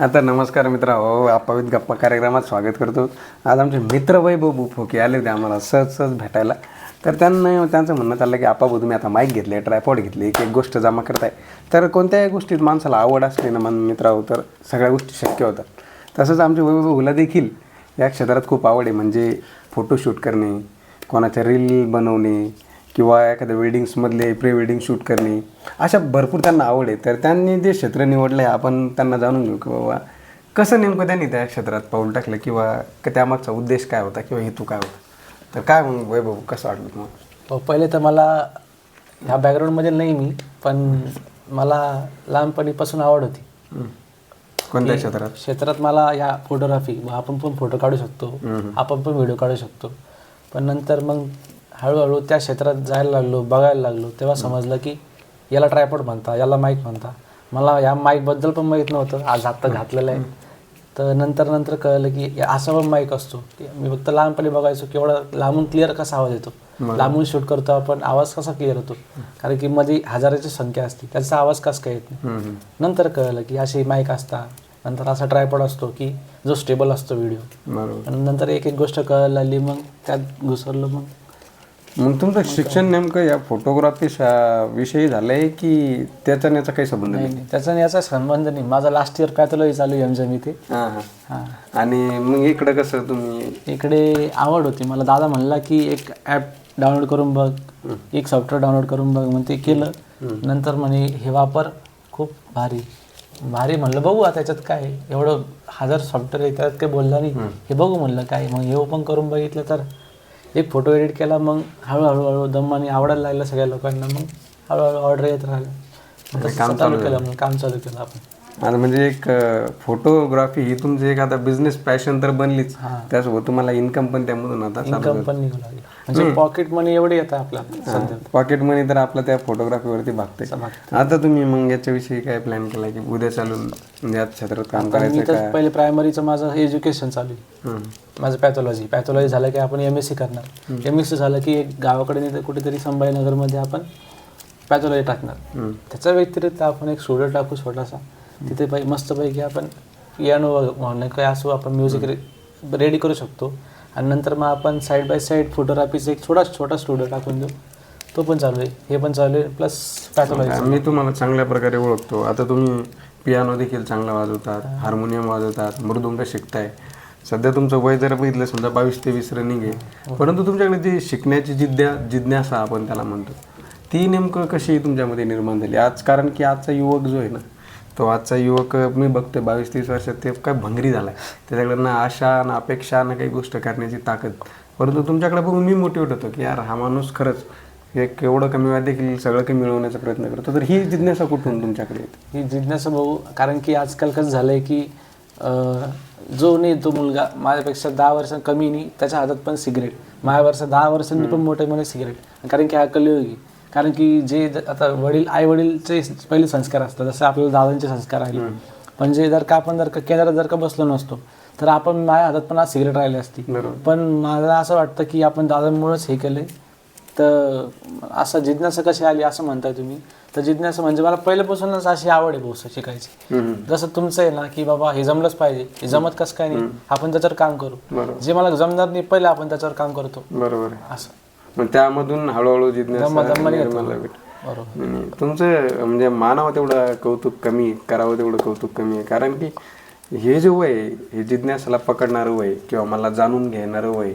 आता नमस्कार मित्र. हो अपावित गप्पा कार्यक्रमात स्वागत करतो. आज आमचे मित्र वैभव बुफोके आले होते आम्हाला सहज सहज भेटायला. तर त्यांना त्यांचं म्हणणं चाललं की आपा तुम्ही आता माईक घेतले ट्रायपॉड घेतली एक एक गोष्ट जमा करताय. तर कोणत्याही गोष्टीत माणसाला आवड असली ना मन मित्राहो तर सगळ्या गोष्टी शक्य होतात. तसंच आमचे वैभवला देखील या क्षेत्रात खूप आवड आहे. म्हणजे फोटोशूट करणे कोणाच्या रील बनवणे किंवा एखाद्या वेडिंग्समधले प्री वेडिंग शूट करणे अशा भरपूर त्यांना आवड आहे. तर त्यांनी जे क्षेत्र निवडलं आहे आपण त्यांना जाणून घेऊ की बाबा कसं नेमकं त्यांनी त्या क्षेत्रात पाऊल टाकलं किंवा त्यामागचा उद्देश काय होता किंवा हेतू काय होता? तर काय मग वैभव कसं वाटलं तुम्हाला? हो, पहिले तर मला ह्या बॅकग्राऊंडमध्ये नाही मी पण मला लहानपणीपासून आवड होती. कोणत्या क्षेत्रात? क्षेत्रात मला या फोटोग्राफी आपण पण फोटो काढू शकतो. आपण पण व्हिडिओ काढू शकतो. पण नंतर मग हळूहळू त्या क्षेत्रात जायला लागलो बघायला लागलो तेव्हा समजलं की याला ट्रायपॉड म्हणता याला माईक म्हणता. मला या माईकबद्दल पण माहीत नव्हतं आज आत्ता घातलेलं आहे. तर नंतर नंतर कळलं की असा पण माईक असतो. की मी फक्त लहानपणी बघायचो की एवढा लांबून क्लिअर कसा आवाज येतो. लांबून शूट करतो आपण आवाज कसा क्लिअर होतो. कारण की मध्ये हजाराची संख्या असते त्याचा आवाज कसा काय येत नाही. नंतर कळलं की असे माईक असतात नंतर असा ट्रायपॉड असतो की जो स्टेबल असतो व्हिडिओ नंतर एक एक गोष्ट कळायला लागली मग त्यात घुसरलो मग. मग तुमचं शिक्षण नेमकं या फोटोग्राफी विषयी झालंय की त्याचा याचा काही संबंध नाही नाही? त्याचा आणि याचा संबंध नाही. माझा लास्ट इयर पॅथॉलॉजी चालू आहे एमजम इथे. हां हां. हां. आणि मग इकडं कसं तुम्ही? इकडे आवड होती. मला दादा म्हणला की एक ॲप डाउनलोड करून बघ. एक सॉफ्टवेअर डाउनलोड करून बघ. मग ते केलं. नंतर म्हणे हे वापर. खूप भारी. भारी म्हणलं बघू आता त्याच्यात काय आहे. एवढं हजार सॉफ्टवेअर आहे त्यात काही बोलला नाही. हे बघू म्हणलं काय मग हे ओपन करून बघितलं तर एक फोटो एडिट केला मग हळूहळू हळू दमाने आवडायला लागलं सगळ्या लोकांना मग हळूहळू ऑर्डर येत राहिलं. तसं चालू केलं मग काम चालू केलं आपण. आणि म्हणजे एक फोटोग्राफी ही तुमची एक आता बिझनेस पॅशन तर बनलीच. त्यासोबत तुम्हाला इन्कम पण त्यामधून आता इन्कम पण निघू लागली. म्हणजे पॉकेट मनी एवढी येतं आपल्याला सध्या. पॉकेट मनी तर आपला त्या फोटोग्राफीवरती भागते आता तुम्ही मग याच्याविषयी काय प्लॅन केला की उद्या चालून या क्षेत्रात काम करायचं पहिले प्रायमरीचं माझं एज्युकेशन चालू आहे. माझं पॅथॉलॉजी पॅथॉलॉजी झालं की आपण एम एस सी करणार. एम एस सी झालं की एक गावाकडे नाही तर कुठेतरी संभाजीनगरमध्ये आपण पॅथॉलॉजी टाकणार. त्याच्या व्यतिरिक्त आपण एक स्टुडिओ टाकू छोटासा. तिथे मस्तपैकी आपण पियानो म्हणणं काय असो आपण म्युझिक रेडी करू शकतो. आणि नंतर मग आपण साईड बाय साईड फोटोग्राफीचा एक छोटा छोटा स्टुडिओ टाकून देऊ. तो पण चालू आहे. हे पण चालू आहे. प्लस पॅथॉलॉजी मी तुम्हाला चांगल्या प्रकारे ओळखतो. आता तुम्ही पियानो देखील चांगला वाजवतात हार्मोनियम वाजवतात मृदुंग शिकताय. सध्या तुमचं वय जर बघितलं समजा बावीस तेवीस रनिंग आहे. परंतु तुमच्याकडे जी शिकण्याची जिद्या जिज्ञासा आपण त्याला म्हणतो ती नेमकं कशी तुमच्यामध्ये निर्माण झाली? आज कारण की आजचा युवक जो आहे ना तो आजचा युवक मी बघतोय बावीस तीस वर्षात ते काय भंगरी झालाय. त्याच्याकडे ना आशा ना अपेक्षा ना काही गोष्ट करण्याची ताकद. परंतु तुमच्याकडे बघून मी मोटिवेट होतो की यार हा माणूस खरंच एक एवढं कमी वेळात देखील सगळं काही मिळवण्याचा प्रयत्न करतो. तर ही जिज्ञासा कुठून तुमच्याकडे येते? ही जिज्ञासा भाऊ कारण की आजकाल कसं झालंय की अं, जो नाही तो मुलगा माझ्यापेक्षा दहा वर्ष कमी नाही त्याच्या हातात पण सिगरेट. माझ्यापेक्षा दहा वर्षांनी पण मोठे म्हणे सिगरेट. कारण की हा कलियुगी. कारण की जे आता वडील आई वडीलचे पहिले संस्कार असतात जसं आपल्याला दादांचे संस्कार आहे पण जे जर का आपण जर का केंद्रात जर का बसलो नसतो तर आपण माझ्या हातात पण आज सिगरेट राहिली असती. पण मला असं वाटतं की आपण दादांमुळेच हे केलंय तर असं जिज्ञासा कशी आली असं म्हणताय तुम्ही? तर जिज्ञासा म्हणजे मला पहिल्यापासूनच अशी आवड आहे भाऊ शिकायची. जसं तुमचं आहे ना की बाबा हे जमलंच पाहिजे. हे जमत कसं काय नाही? आपण त्याच्यावर काम करू. जे मला जमणार नाही पहिले आपण त्याच्यावर काम करतो. बरोबर असं. मग त्यामधून हळूहळू जिज्ञासा तुमचं म्हणजे मानावं तेवढं कौतुक कमी करावं तेवढं कौतुक कमी आहे. कारण की हे जे वय हे जिज्ञासाला पकडणारं वय किंवा मला जाणून घेणारं वय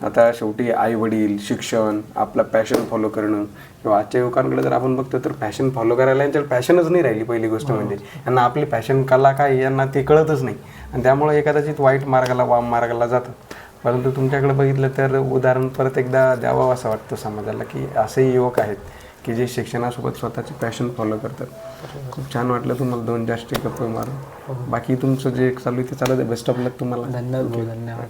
आता शेवटी आई वडील शिक्षण आपला पॅशन फॉलो करणं किंवा आजच्या युवकांकडे जर आपण बघतो तर फॅशन फॉलो करायला यांच्याकडे पॅशनच नाही राहिली पहिली गोष्ट म्हणजे. यांना आपली फॅशन कला काय यांना ते कळतच नाही. आणि त्यामुळे हे कदाचित वाईट मार्गाला वाम मार्गाला जातात परंतु तुमच्याकडे बघितलं तर उदाहरण परत एकदा द्यावं असं वाटतं समाजाला की असेही युवक आहेत की जे शिक्षणासोबत स्वतःचे पॅशन फॉलो करतात. खूप छान वाटलं तुम्हाला दोन जास्ती गप्पा मारून. बाकी तुमचं जे चालू आहे ते चालू आहे. बेस्ट ऑफ लक तुम्हाला. धन्यवाद धन्यवाद.